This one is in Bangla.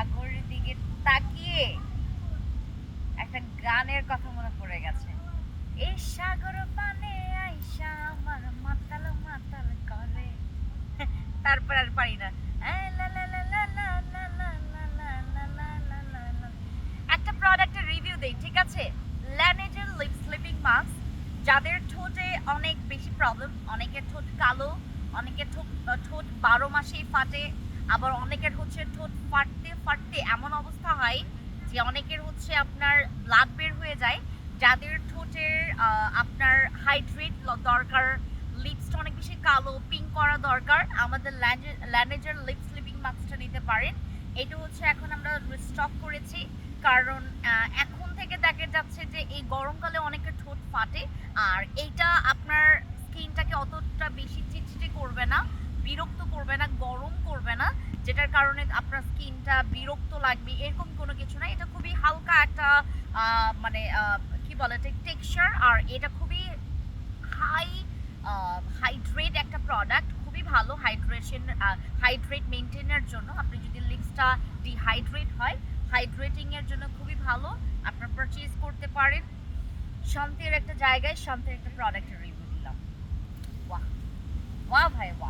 সাগরের দিকে তাকিয়ে একটা গানের কথা মনে পড়ে গেছে এই সাগর পানে আইসা আমার মাতাল মাতাল করে তারপর আর পারি না একটা প্রোডাক্টের রিভিউ দেই ঠিক আছে ল্যানেজের লিপ স্লিপিং মাস্ক যাদের ঠোঁটে অনেক বেশি প্রবলেম অনেকের ঠোঁট কালো অনেকের ঠোঁট ঠোঁট বারো মাসেই ফাটে আবার অনেকের হচ্ছে ঠোঁট ফাটতে ফাটতে এমন অবস্থা হয় যে অনেকের হচ্ছে আপনার ব্লাড বের হয়ে যায়, যাদের ঠোঁটের আপনার হাইড্রেট দরকার লিপসটা অনেক বেশি কালো পিঙ্ক করা দরকার, আমাদের ল্যানেজার লিপ স্লিপিং মাস্কটা নিতে পারেন। এটা হচ্ছে এখন আমরা স্টক করেছি, কারণ এখন থেকে দেখা যাচ্ছে যে এই গরমকালে অনেকের ঠোঁট ফাটে, আর এইটা আপনার স্কিনটাকে অতটা বেশি চিটচিটে করবে না বিরক্ত করবে না, গরম করবে না, যেটার কারণে আপনার স্কিনটা বিরক্ত লাগবে, এরকম কোনো কিছু না। এটা খুবই হালকা একটা মানে কি বলে টেক্সচার আর এটা খুবই হাই হাইড্রেট একটা প্রোডাক্ট খুবই ভালো হাইড্রেশন হাইড্রেট মেনটেনের জন্য। আপনি যদি লিপসটা ডিহাইড্রেট হয় হাইড্রেটিং এর জন্য খুবই ভালো। আপনার পারচেজ করতে পারেন। শান্তির একটা জায়গায় শান্তির একটা প্রোডাক্টের রিভিউ দিলাম। বাহ! বাহ ভাই, বাহ!